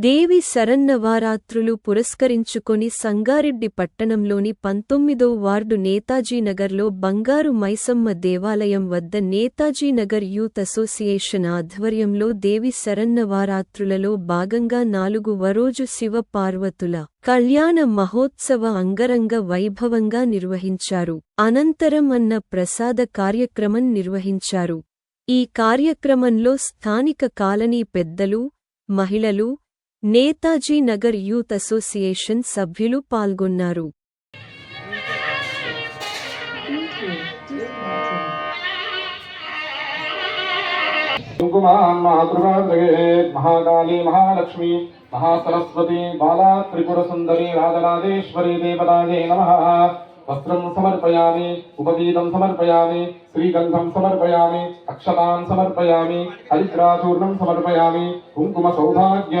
దేవి శరన్నవారాత్రులు పురస్కరించుకొని సంగారెడ్డి పట్టణంలోని పంతొమ్మిదో వార్డు నేతాజీనగర్లో బంగారు మైసమ్మ దేవాలయం వద్ద నేతాజీనగర్ యూత్ అసోసియేషన్ ఆధ్వర్యంలో దేవి శరన్నవారాత్రులలో భాగంగా నాలుగు వరోజు శివ పార్వతుల కళ్యాణ మహోత్సవ అంగరంగ వైభవంగా నిర్వహించారు. అనంతరం అన్న ప్రసాద కార్యక్రమం నిర్వహించారు. ఈ కార్యక్రమంలో స్థానిక కాలనీ పెద్దలు మహిళలు నేతాజీ నగర్ యూత్ అసోసియేషన్ సభ్యులు పాల్గొన్నారు. మహాకాళీ మహాలక్ష్మి మహాసరస్వతి బాలా త్రిపుర సుందరి రాజరాజేశ్వరి దేవరాజే నమ. వస్త్రం సమర్పయామి ఉపవీతం సమర్పయామి శ్రీగంధం సమర్పయామి అక్షతాం సమర్పయామి హరిద్రాచూర్ణం సమర్పయామి కుంకుమ సౌభాగ్య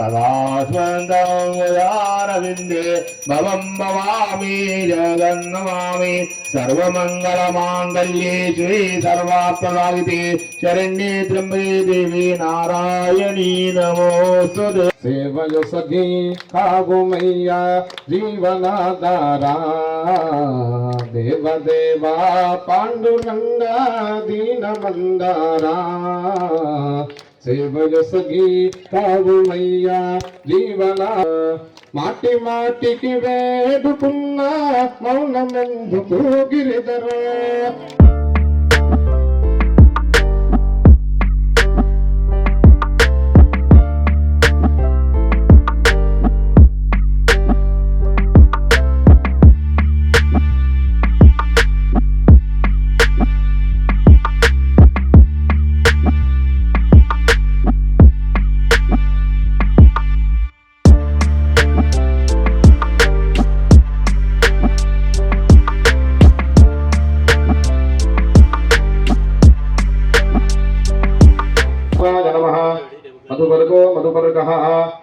സദാസ്മന്ദമയാരവിന്ദേ ഭവം ഭവാമി ജഗന്നമാമി സർവമംഗളമാംഗല്യേ ശ്രീ സർവാത്മസാധിതേ ശരണ്യേ ത്രംബേ ദേവി നാരായണീ നമോസ്തുതേ సేవయు సఖీ కాగుమయ్యా జీవనాధారా దేవదేవా పాండురంగా దీనమందారా సేవయ సఖీ జీవన మాటి మాటికి వేడుకున్నా మౌనమెందుకు గిరిధరా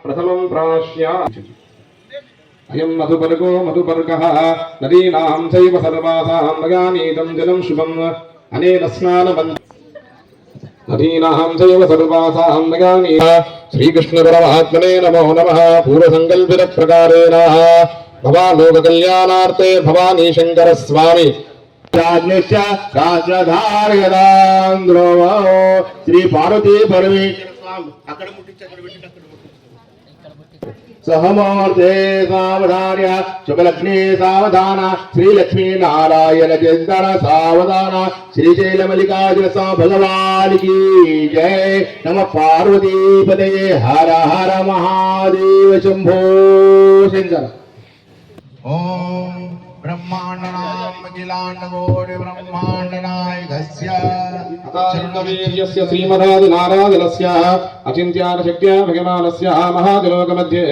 ప్రథమం ప్రాశ్యా అయం మధుపర్గో మధుపర్గ నదీనాం చైవ సర్వాసాం మగానీతం జలం శుభం అనేన స్నానవం నదీనాం చైవ సర్వాసాం మగానీ శ్రీకృష్ణ పరమాత్మనే నమో నమ పూర్వసంకల్పిత ప్రకారేణ భవాలోక కళ్యాణార్థే భవానీ శంకర స్వామి రాజ్ఞశ్చ రాజ్యధార్యదాంధ్రవో శ్రీ పార్వతీ పరమేశ్వర స్వామి అక్కడ ముట్టించి అక్కడ పెట్టి అక్కడ సహమూర్తే సావధార్య శుభలక్ష్మీ సావధాన శ్రీలక్ష్మీ నారాయణ చందన సావధాన శ్రీశైల మల్లికార్జున స్వామి భగవానికి జయ నమ పార్వతీపదే హర హర మహాదేవ శంభో శంకర. ఓం ब्रह्माण्डनामखिलाण्डगोरिब्रह्माण्डनायकस्य श्रीमदादिनारादिलस्य अचिन्त्यानशक्त्या भगवानस्य महादिलोकमध्ये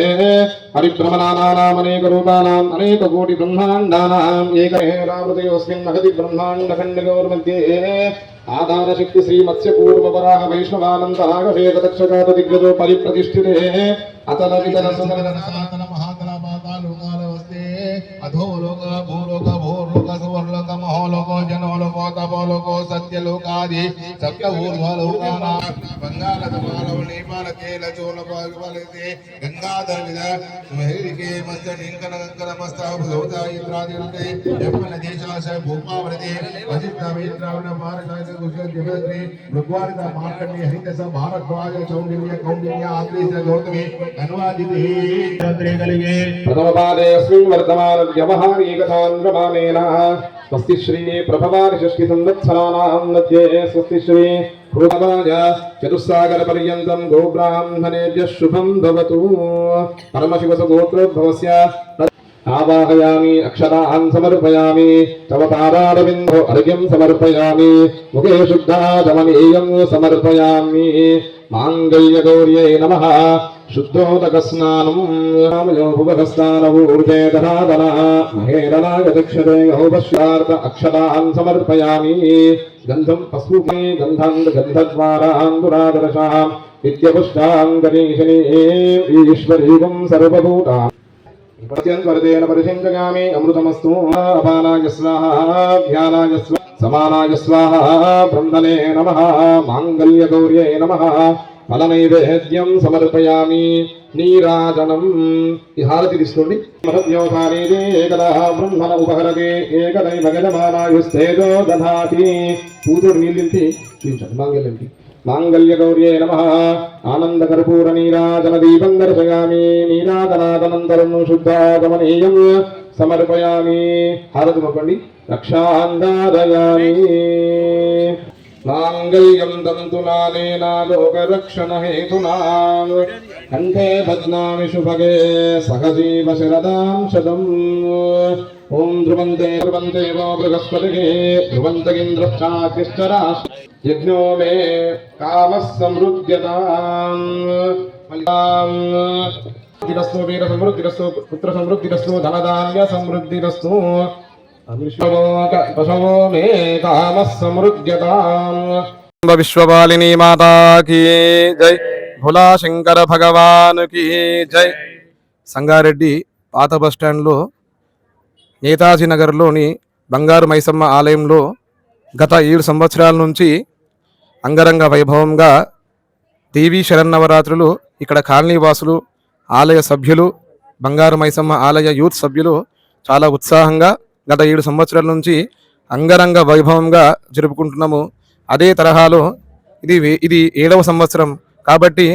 हरिभ्रमणानामनेकरूपाणाम् अनेककोटिब्रह्माण्डानाम् एकहेरावृतयोऽस्मिन् महति ब्रह्माण्डखण्डगोर्मध्ये आधारशक्ति श्रीमत्स्य पूर्वपराः वैष्णवानन्तः शेतदक्षकातदिग्गतो परिप्रतिष्ठिते अतलवितरसदनसाधन అధోలోక భూలోక భూలోక సువర్లోక భూతములు భూతములు గో సత్యలోకాది సప్త ఊర్వలోకానా బంగాళత మానవ నీమాల కేల చోళ పాల్పలితే గంగాధర విద సుహరికే మస్త నింకన గంకన మస్త భూతాయి ప్రాదిరుతే యప్పన దేశాశ భూపావృతే వజిత వేత్రావణ భారతాయ గుజ దివత్రి ఋగ్వారిత మార్కండి హరిత స భారద్వాజ చౌండిన్య కౌండిన్య ఆగ్రేస గౌతమి అనువాదితే ప్రథమ పాదే అస్మిన్ వర్తమాన వ్యవహారీకథాన్ ప్రమాణేన स्वस्ति श्री प्रभवारि षष्टि संवत्सराणां मध्ये स्वस्ति श्री भूतवाज चतुस्सागरपर्यन्तं गोब्राह्मणेभ्यः शुभं भवतु परमशिवसगोत्रोद्भवस्य आवाहयामि अक्षरान् समर्पयामि तव पादारविन्दो अर्घ्यं समर्पयामि मुखे शुद्धाचमनीयं समर्पयामि माङ्गल्यगौर्यै नमः శుద్ధోదకస్నానం రామయోభువహస్తానవూర్జే ధనాదన మహేరణాయ దక్షతే గౌపశ్యార్థ అక్షరాన్ సమర్పయామి. గంధం పశుపే గంధం గంధద్వారాంగురాదర్శాం నిత్యపుష్టాంగరీషణీ ఈశ్వరీవం సర్వభూతా. ప్రత్యంత్వరతేన పరిశంచయామి అమృతమస్తు అపానాయ స్వాహ ధ్యానాయ స్వ సమానాయ ఫలనైవేద్యం సమర్పయామి. నీరాజనం. ఈ హారతి తీసుకోండి. మహద్యోసానే ఏకదా బ్రహ్మణ ఉపహరతే ఏకదైవ గజమానాయుస్తేజో దధాతి. పూజుడు నీళ్ళింటి? చూపించండి మాంగళ్యంటి? మాంగళ్య గౌర్యే నమ. ఆనంద కర్పూర నీరాజన దీపం దర్శయామి. నీరాజనాదనంతరం శుద్ధాగమనీయం సమర్పయామి. హారతి మొక్కండి. రక్షాంగారయామి మాంగళ్యం తంతునానేన లోకరక్షణ హేతునా కంఠే బధ్నామి శుభగే సహజీవ శరదాం శతం ఓం ధ్రువంతే ధ్రువంతే వో బృహస్పతిగే ధ్రువంతగింద్రశ్చాతిశ్చరా యజ్ఞో మే కామः సమృద్ధ్యతాం సమృద్ధిరస్తు వీర విశ్వపాలిని మాతాకీ జై భులా శంకర భగవానుకి జై సంగారెడ్డి పాత బస్ స్టాండ్లో నేతాజీ నగర్లోని బంగారు మైసమ్మ ఆలయంలో గత ఏడు సంవత్సరాల నుంచి అంగరంగ వైభవంగా దేవీ శరన్నవరాత్రులు ఇక్కడ కాలనీవాసులు ఆలయ సభ్యులు బంగారు మైసమ్మ ఆలయ యూత్ సభ్యులు చాలా ఉత్సాహంగా గత ఏడు సంవత్సరాల నుంచి అంగరంగ వైభవంగా జరుపుకుంటున్నాము. అదే తరహాలో ఇది ఇది ఏడవ సంవత్సరం కాబట్టి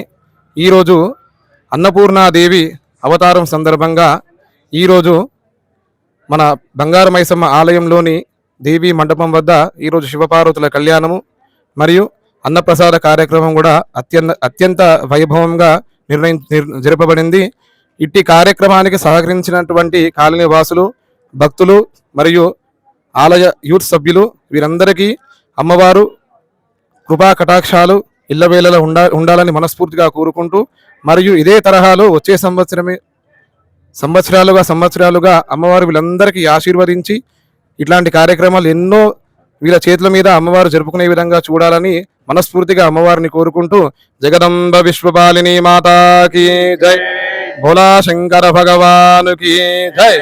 ఈరోజు అన్నపూర్ణాదేవి అవతారం సందర్భంగా ఈరోజు మన బంగారు మైసమ్మ ఆలయంలోని దేవి మండపం వద్ద ఈరోజు శివపార్వతుల కళ్యాణము మరియు అన్నప్రసాద కార్యక్రమం కూడా అత్యంత అత్యంత వైభవంగా నిర్ణయం జరపబడింది. ఇట్టి కార్యక్రమానికి సహకరించినటువంటి కాలనీ వాసులు భక్తులు మరియు ఆలయ యూత్ సభ్యులు వీరందరికీ అమ్మవారు కృపా కటాక్షాలు ఇళ్ళవేళలా ఉండా ఉండాలని మనస్ఫూర్తిగా కోరుకుంటూ మరియు ఇదే తరహాలో వచ్చే సంవత్సరమే సంవత్సరాలుగా సంవత్సరాలుగా అమ్మవారు వీళ్ళందరికీ ఆశీర్వదించి ఇట్లాంటి కార్యక్రమాలు ఎన్నో వీళ్ళ చేతుల మీద అమ్మవారు జరుపుకునే విధంగా చూడాలని మనస్ఫూర్తిగా అమ్మవారిని కోరుకుంటూ జగదంబ విశ్వపాలిని మాతాకి జై. భోలా శంకర భగవానుకి జై.